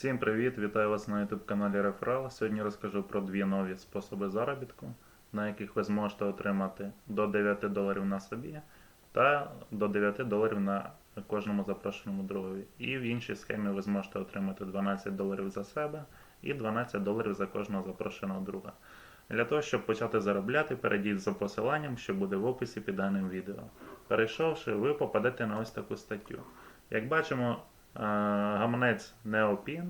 Всім привіт! Вітаю вас на YouTube каналі Реферал. Сьогодні розкажу про дві нові способи заробітку, на яких ви зможете отримати до 9 доларів на собі та до 9 доларів на кожному запрошеному другові. І в іншій схемі ви зможете отримати 12 доларів за себе і 12 доларів за кожного запрошеного друга. Для того, щоб почати заробляти, перейдіть за посиланням, що буде в описі під даним відео. Перейшовши, ви попадете на ось таку статтю. Як бачимо, гаманець NeoPin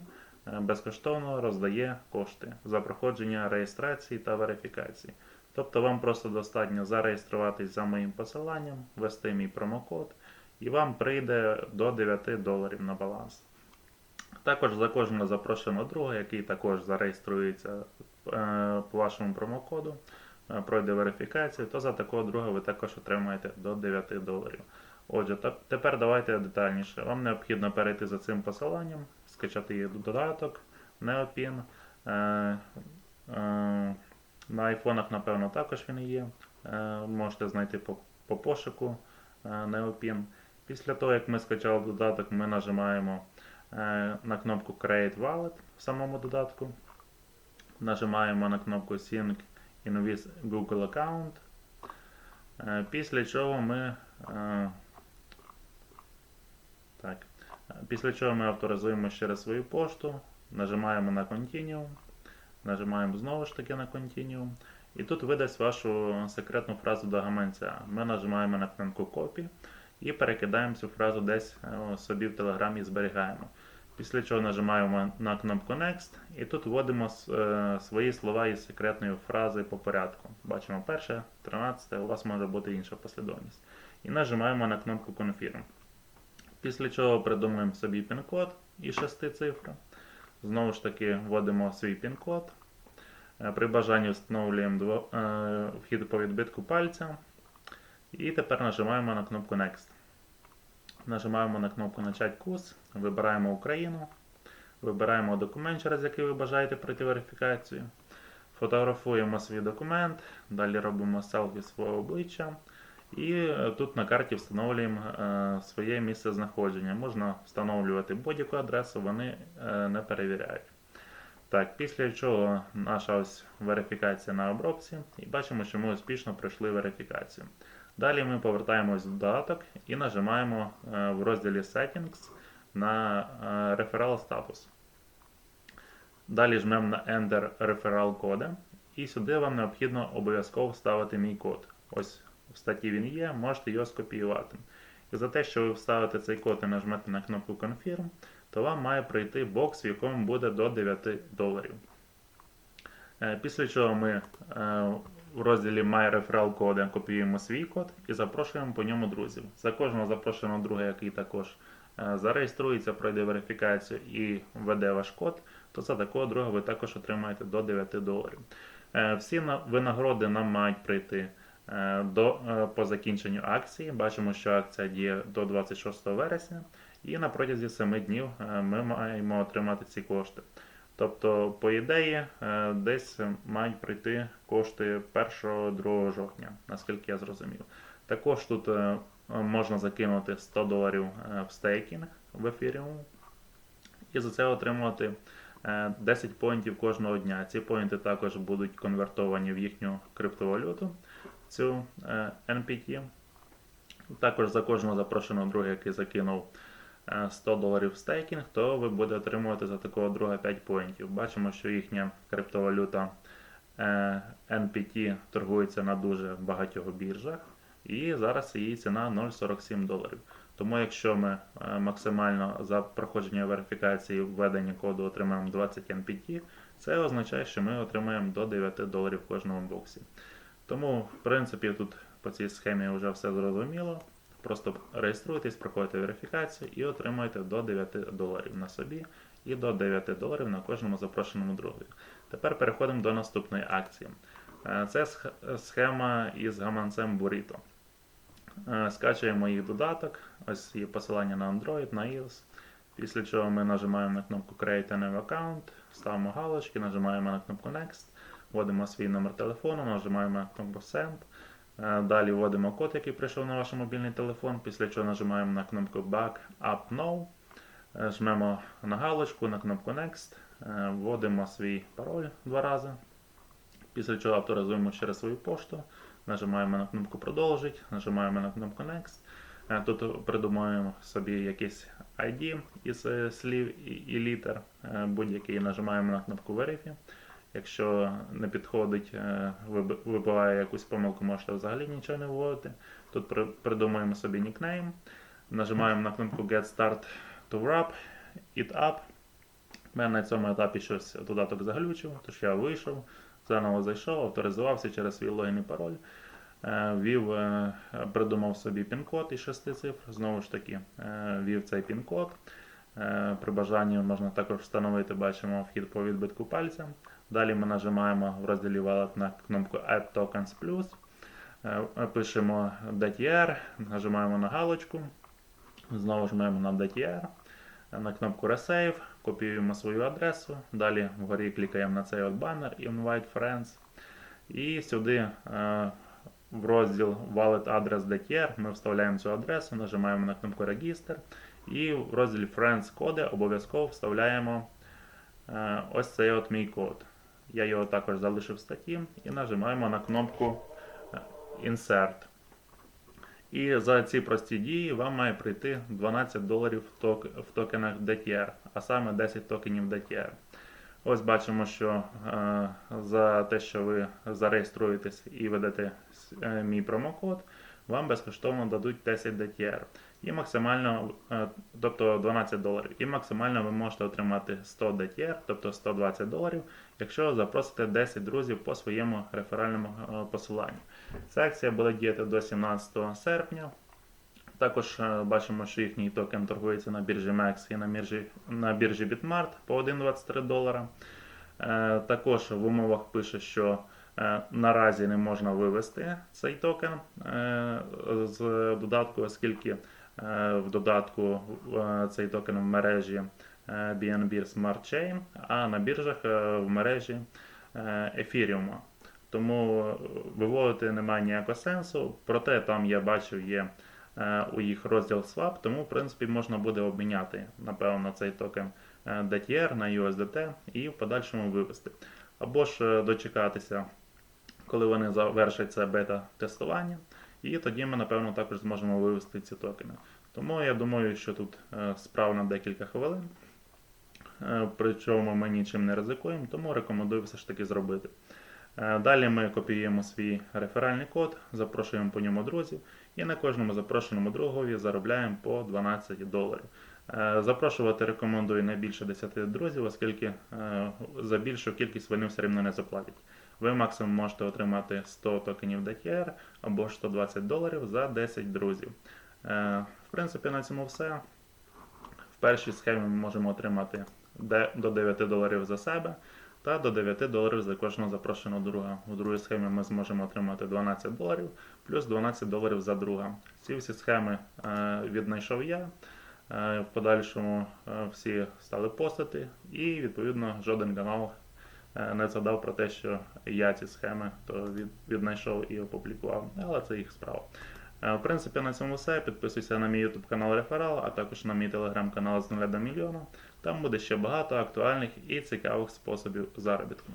е, безкоштовно роздає кошти за проходження реєстрації та верифікації. Тобто вам просто достатньо зареєструватись за моїм посиланням, ввести мій промокод, і вам прийде до 9 доларів на баланс. Також за кожного запрошеного друга, який також зареєструється е, по вашому промокоду, е, пройде верифікацію, то за такого друга ви також отримаєте до 9 доларів. Отже, тепер давайте детальніше. Вам необхідно перейти за цим посиланням, скачати її додаток, Neopin. Е, е, на айфонах, напевно, також він є. Е, можете знайти по, по пошуку Neopin. Після того, як ми скачали додаток, ми нажимаємо на кнопку Create Wallet в самому додатку. Нажимаємо на кнопку Sync in with Google Account. Після чого ми так. Е, Після чого ми авторизуємо ще раз свою пошту, нажимаємо на Continue, нажимаємо знову ж таки на Continue. І тут видасть вашу секретну фразу до гаманця. Ми нажимаємо на кнопку Copy і перекидаємо цю фразу десь е, собі в Телеграмі і зберігаємо. Після чого нажимаємо на кнопку Next і тут вводимо е, свої слова із секретної фрази по порядку. Бачимо перше, 13, у вас може бути інша послідовність. І нажимаємо на кнопку Confirm. Після чого придумуємо собі пін-код і 6 цифр. Знову ж таки вводимо свій пін-код. Е, При бажанні встановлюємо е, вхід по відбитку пальця. І тепер нажимаємо на кнопку Next. Нажимаємо на кнопку Начать курс, вибираємо Україну, вибираємо документ, через який ви бажаєте пройти верифікацію. Фотографуємо свій документ, далі робимо селфі свого обличчя. І е, тут на карті встановлюємо е, своє місце знаходження. Можна встановлювати будь-яку адресу, вони е, не перевіряють. Так, після чого наша ось верифікація на обробці, і бачимо, що ми успішно пройшли верифікацію. Далі ми повертаємось в додаток і нажимаємо в розділі Settings на Referral Status. Далі жмемо на Enter Referral коди, і сюди вам необхідно обов'язково вставити мій код. Ось в статті він є, можете його скопіювати. І за те, що ви вставите цей код і нажмете на кнопку Confirm, то вам має прийти бокс, в якому буде до 9 доларів. Е, Після чого ми е, в розділі My Referral Code копіюємо свій код і запрошуємо по ньому друзів. За кожного запрошеного друга, який також е, зареєструється, пройде верифікацію і введе ваш код, то за такого друга ви також отримаєте до 9 доларів. Всі винагороди нам мають прийти до, е, по закінченню акції. Бачимо, що акція діє до 26 вересня, і на протязі 7 днів е, ми маємо отримати ці кошти. Тобто, по ідеї, е, десь мають прийти кошти 1-2 жовтня, наскільки я зрозумів. Також тут е, можна закинути 100 доларів е, в стейкінг в ефіріум і за це отримувати е, 10 поінтів кожного дня. Ці поінти також будуть конвертовані в їхню криптовалюту, цю е, NPT. Також за кожного запрошеного друга, який закинув е, 100 доларів в стейкінг, то ви будете отримувати за такого друга 5 поінтів. Бачимо, що їхня криптовалюта е, NPT торгується на дуже багатьох біржах, і зараз її ціна 0,47 доларів. Тому якщо ми е, максимально за проходження верифікації введення коду отримаємо 20 NPT, це означає, що ми отримаємо до 9 доларів в кожному боксі. Тому, в принципі, тут по цій схемі вже все зрозуміло. Просто реєструйтесь, проходите верифікацію і отримаєте до 9 доларів на собі і до 9 доларів на кожному запрошеному другові. Тепер переходимо до наступної акції. Е, Це схема із гаманцем Burrito. Е, Скачуємо їх додаток, ось є посилання на Android, на iOS. Після чого ми нажимаємо на кнопку Create a new account, ставимо галочки, нажимаємо на кнопку Next, вводимо свій номер телефону, нажимаємо на кнопку Send. Е, Далі вводимо код, який прийшов на ваш мобільний телефон, після чого нажимаємо на кнопку Back Up Now. Е, Жмемо на галочку, на кнопку Next, вводимо свій пароль два рази. Після чого авторизуємо через свою пошту, нажимаємо на кнопку Продовжить, нажимаємо на кнопку Next. Е, Тут придумаємо собі якийсь ID із е, слів і, літер, е, будь-який нажимаємо на кнопку Verify. Якщо не підходить, вибиває якусь помилку, можете взагалі нічого не вводити. Тут при- придумуємо собі нікнейм, нажимаємо на кнопку Get Start to Wrap, It Up. У мене на цьому етапі щось додаток заглючив, тож я вийшов, заново зайшов, авторизувався через свій логін і пароль. Е, Ввів, е, придумав собі пін-код із 6 цифр. Знову ж таки, е, ввів цей пін-код. Е, При бажанні можна також встановити, бачимо вхід по відбитку пальця. Далі ми нажимаємо в розділі Wallet на кнопку Add Tokens Plus. Е, Пишемо DTR, нажимаємо на галочку. Знову жмемо на DTR, на кнопку Resave, копіюємо свою адресу. Далі вгорі клікаємо на цей от банер Invite Friends. І сюди е, в розділ Wallet Address DTR ми вставляємо цю адресу, нажимаємо на кнопку Register. І в розділі Friends коди обов'язково вставляємо е, ось цей от мій код. Я його також залишив в статті і нажимаємо на кнопку е, Insert. І за ці прості дії вам має прийти 12 доларів в, токенах DTR, а саме 10 токенів DTR. Ось бачимо, що е, за те, що ви зареєструєтесь і ведете е, мій промокод, вам безкоштовно дадуть 10 DTR. І максимально, е, тобто 12 доларів. І максимально ви можете отримати 100 DTR, тобто 120 доларів, якщо запросите 10 друзів по своєму реферальному посиланню. Ця акція буде діяти до 17 серпня. Також е, бачимо, що їхній токен торгується на біржі MEX і на біржі, на біржі Bitmart по 1,23 долара. Е, Також в умовах пише, що е, наразі не можна вивести цей токен з додатку, оскільки в додатку цей токен в мережі BNB Smart Chain, а на біржах в мережі е, Ethereum. Тому е, виводити немає ніякого сенсу. Проте там я бачив є е, у їх розділ Swap, тому в принципі можна буде обміняти напевно цей токен е, DTR на USDT і в подальшому вивести. Або ж е, дочекатися, коли вони завершать це бета-тестування, і тоді ми, напевно, також зможемо вивести ці токени. Тому я думаю, що тут е, справа на декілька хвилин. Е, Причому ми нічим не ризикуємо, тому рекомендую все ж таки зробити. Е, Далі ми копіюємо свій реферальний код, запрошуємо по ньому друзів і на кожному запрошеному другові заробляємо по 12 доларів. Е, Запрошувати рекомендую не більше 10 друзів, оскільки е, за більшу кількість вони все рівно не заплатять. Ви максимум можете отримати 100 токенів DTR або 120 доларів за 10 друзів. В принципі, на цьому все. В першій схемі ми можемо отримати до 9 доларів за себе та до 9 доларів за кожного запрошеного друга. У другій схемі ми зможемо отримати 12 доларів плюс 12 доларів за друга. Ці всі схеми е, віднайшов я. Е, В подальшому е, всі стали постати, і відповідно жоден канал не згадав про те, що я ці схеми то від, віднайшов і опублікував, але це їх справа. Е, В принципі, на цьому все. Підписуйся на мій YouTube канал Реферал, а також на мій телеграм-канал з нуля до мільйона. Там буде ще багато актуальних і цікавих способів заробітку.